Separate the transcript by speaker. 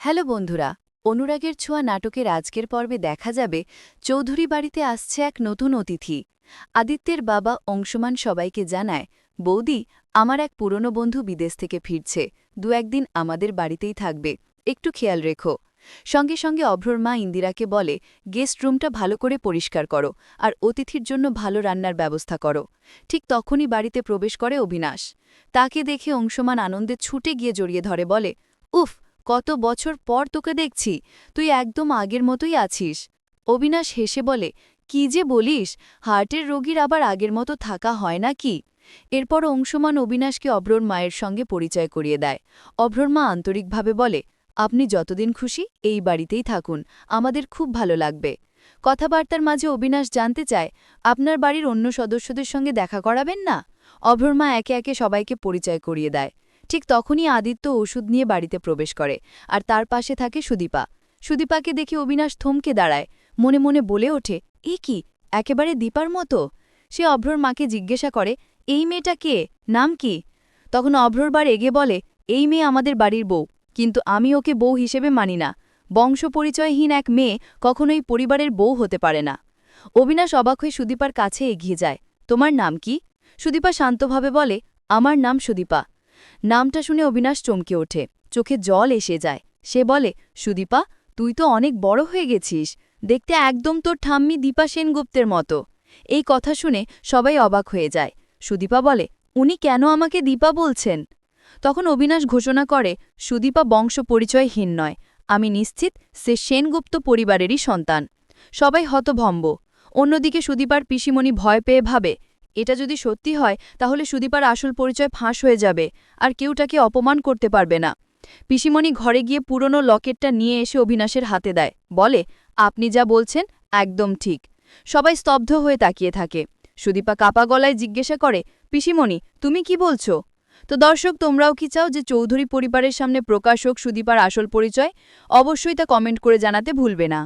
Speaker 1: Hello বন্ধুরা, অনুরাগের ছোঁয়া নাটকের আজকের পর্বে দেখা যাবে চৌধুরী বাড়িতে আসছে এক নতুন অতিথি। আদিত্যের বাবা অংশমান সবাইকে জানায়, বৌদি, আমার এক পুরনো বন্ধু বিদেশ থেকে ফিরছে, দু একদিন আমাদের বাড়িতেই থাকবে, একটু খেয়াল রেখো। সঙ্গে সঙ্গে অভ্রর মা ইন্দিরাকে বলে, গেস্ট রুমটা ভালো করে পরিষ্কার করো আর অতিথির জন্য ভালো রান্নার ব্যবস্থা করো। ঠিক তখনই বাড়িতে প্রবেশ করে অবিনাশ। তাকে দেখে অংশমান আনন্দে ছুটে গিয়ে জড়িয়ে ধরে, বলে, উফ কত বছর পর তোকে দেখছি, তুই একদম আগের মতোই আছিস। অবিনাশ হেসে বলে, কি যে বলিস, হার্টের রোগীর আবার আগের মতো থাকা হয় না কি? এরপর অংশমান অবিনাশকে অভ্রর মায়ের সঙ্গে পরিচয় করিয়ে দেয়। অভ্রর মা আন্তরিকভাবে বলে, আপনি যতদিন খুশি এই বাড়িতেই থাকুন, আমাদের খুব ভালো লাগবে। কথাবার্তার মাঝে অবিনাশ জানতে চায়, আপনার বাড়ির অন্য সদস্যদের সঙ্গে দেখা করাবেন না? অভ্রর মা একে একে সবাইকে পরিচয় করিয়ে দেয়। ঠিক তখনই আদিত্য ওষুধ নিয়ে বাড়িতে প্রবেশ করে, আর তার পাশে থাকে সুদীপা। সুদীপাকে দেখে অবিনাশ থমকে দাঁড়ায়, মনে মনে বলে ওঠে, এ কি, একেবারে দীপার মতো? সে অভ্রর মাকে জিজ্ঞাসা করে, এই মেয়েটা কে? নাম কি? তখন অভ্রর বার এগে বলে, এই মেয়ে আমাদের বাড়ির বউ, কিন্তু আমি ওকে বউ হিসেবে মানি না। বংশ পরিচয়হীন এক মেয়ে কখনোই পরিবারের বউ হতে পারে না। অবিনাশ অবাক হয়ে সুদীপার কাছে এগিয়ে যায়, তোমার নাম কি? সুদীপা শান্তভাবে বলে, আমার নাম সুদীপা। নামটা শুনে অবিনাশ চমকে ওঠে। চোখে জল এসে যায়। সে বলে, সুদীপা, তুই তো অনেক বড় হয়ে গেছিস। দেখতে একদম তোর ঠাম্মি দীপা সেনগুপ্তের মতো। এই কথা শুনে সবাই অবাক হয়ে যায়। সুদীপা বলে, উনি কেন আমাকে দীপা বলছেন? তখন অবিনাশ ঘোষণা করে, সুদীপা বংশ পরিচয়হীন নয়। আমি নিশ্চিত সে সেনগুপ্ত পরিবারেরই সন্তান। সবাই হতভম্ব। অন্যদিকে সুদীপার পিসিমণি ভয় পেয়ে ভাবে এটা যদি সত্যি হয়, তাহলে সুদীপার আসল পরিচয় ফাঁস হয়ে যাবে, আর কেউ তাকে অপমান করতে পারবে না। পিসিমণি ঘরে গিয়ে পুরনো লকেটটা নিয়ে এসে অবিনাশের হাতে দেয়, বলে, আপনি যা বলছেন একদম ঠিক। সবাই স্তব্ধ হয়ে তাকিয়ে থাকে। সুদীপা কাপা গলায় জিজ্ঞাসা করে, পিসিমণি, তুমি কি বলছো? তো দর্শক, তোমরাও কি চাও যে চৌধুরী পরিবারের সামনে প্রকাশ হোক সুদীপার আসল পরিচয়? অবশ্যই তা কমেন্ট করে জানাতে ভুলবে না।